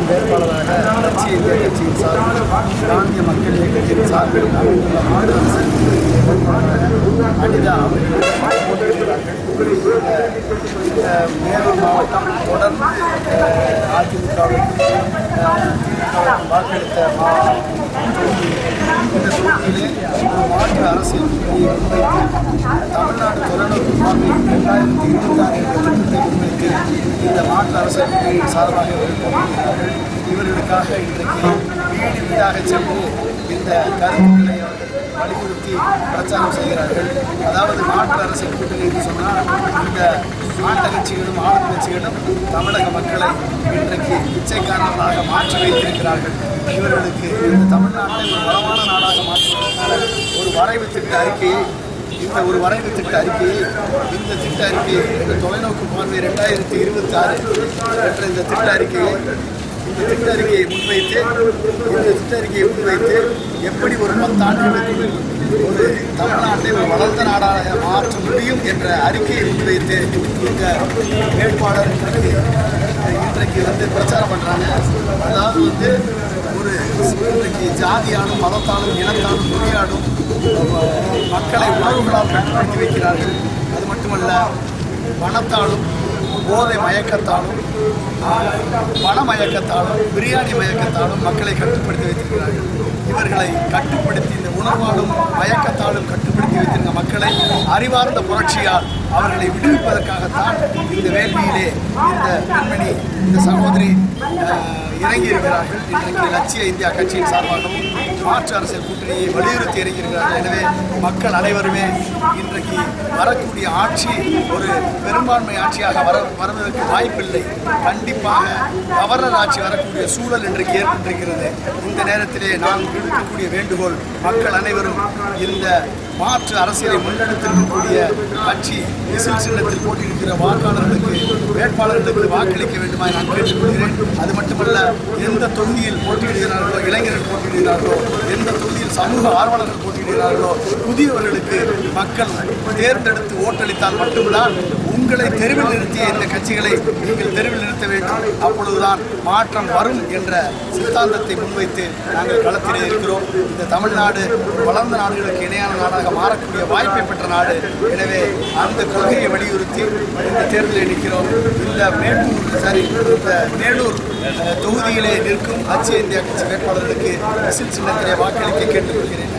M வேட்பாளராக லட்சிய இந்திய கட்சியின் சார்பில் காந்திய மக்கள் இயக்கத்தின் சார்பில் அமைந்துள்ள மாநில அனிதா மேலூர் மாவட்டம் தொடர்ந்து அஹ், வாக்களித்த இந்த தொகுதியிலே மாநில மாற்று அரசியல் தமிழ்நாடு தொலைநோக்கு இரண்டாயிரத்தி இருபத்தி ஆறு திட்டத்தை முன்வைத்து இந்த மாற்று அரசியல் சார்பாக இருக்கும் இவர்களுக்காக இன்றைக்கு வீடு வீடாக சென்று இந்த கருத்துக்களை வலியுறுத்தி பிரச்சாரம் செய்கிறார்கள். அதாவது மாற்று அரசு கூட்டணி என்று சொன்னால் இந்த மாநில கட்சிகளும் ஆளும் கட்சிகளும் தமிழக மக்களை இன்றைக்கு பிச்சைக்காரர்களாக மாற்றி வைத்திருக்கிறார்கள். இவர்களுக்கு இந்த தமிழ்நாட்டை ஒரு வளமான நாடாக மாற்றுவதற்கான ஒரு வரைவு திட்ட அறிக்கையை இந்த ஒரு வரைவு திட்ட அறிக்கையை இந்த திட்ட அறிக்கையை இந்த தொலைநோக்கு பார்வை ரெண்டாயிரத்தி இருபத்தி ஆறு என்ற இந்த திட்ட அறிக்கையை இந்த திட்ட அறிக்கையை முன்வைத்து இந்த திட்ட அறிக்கையை முன்வைத்து எப்படி ஒரு பத்தாண்டுகளுக்கு ஒரு தமிழ்நாட்டை ஒரு வளர்ந்த நாடாக மாற்ற முடியும் என்ற அறிக்கையை முன்வைத்து இந்த வேட்பாளர் இன்றைக்கு இன்றைக்கு வந்து பிரச்சாரம் பண்ணுறாங்க அதாவது வந்து ஒரு இன்றைக்கு ஜாதியாலும் மதத்தாலும் இனத்தாலும் மொழியாலும் மக்களை உணர்வுகளால் கட்டுப்படுத்தி வைக்கிறார்கள். அது மட்டுமல்ல பணத்தாலும் போதை மயக்கத்தாலும் பண மயக்கத்தாலும் பிரியாணி மயக்கத்தாலும் மக்களை கட்டுப்படுத்தி வைத்திருக்கிறார்கள். இவர்களை கட்டுப்படுத்தி இந்த உணவாலும் மயக்கத்தாலும் கட்டுப்படுத்தி வைத்திருந்த மக்களை அறிவார்ந்த புரட்சியால் அவர்களை விடுவிப்பதற்காகத்தான் இந்த வேள்வியிலே இந்த பெண்மணி இந்த சகோதரி இறங்கியிருக்கிறார்கள். இன்றைக்கு லட்சிய இந்தியா கட்சியின் சார்பாகவும் மாற்று அரசியல் கூட்டணியை வலியுறுத்தி இருக்கிறார்கள் எனவே மக்கள் அனைவருமே இன்றைக்கு வரக்கூடிய ஆட்சி ஒரு பெரும்பான்மை ஆட்சியாக வர வருவதற்கு வாய்ப்பில்லை. கண்டிப்பாக கவர்னர் ஆட்சி வரக்கூடிய சூழல் இன்றைக்கு ஏற்பட்டிருக்கிறது. இந்த நேரத்திலே நான் விடுக்கக்கூடிய வேண்டுகோள் மக்கள் அனைவரும் இந்த மாற்று அரசியலை முன்னெடுத்திருக்கக்கூடிய கட்சி விசில் சின்னத்தில் போட்டியிருக்கிற வாக்காளர்களுக்கு வேட்பாளர்களுக்கு வாக்களிக்க வேண்டுமா நான் கேட்டுக்கொள்கிறேன். அது மட்டுமல்ல எந்த தொகுதியில் போட்டியிடுகிறார்களோ இளைஞர்கள் போட்டியிடுகிறார்களோ எந்த தொகுதியில் சமூக ஆர்வலர்கள் போட்டியிடுகிறார்களோ புதியவர்களுக்கு மக்கள் தேர்ந்தெடுத்து ஓட்டளித்தால் மட்டும்தான் உங்களை தெருவில் நிறுத்திய இந்த கட்சிகளை நீங்கள் தெருவில் நிறுத்த வேண்டும். அப்பொழுதுதான் மாற்றம் வரும் என்ற சித்தாந்தத்தை முன்வைத்து நாங்கள் களத்திலே இருக்கிறோம். இந்த தமிழ்நாடு வளர்ந்த நாடுகளுக்கு இணையான நாடாக மாறக்கூடிய வாய்ப்பை பெற்ற நாடு. எனவே அந்த கொள்கையை வலியுறுத்தி இந்த தேர்தலில் நிற்கிறோம். இந்த மேட்டூர் சாரி இந்த மேலூர் தொகுதியிலே நிற்கும் அச்ச இந்தியா கட்சி வேட்பாளர்களுக்கு விசில் சின்னத்திலே வாக்களிக்க கேட்டுக்கொள்கிறேன்.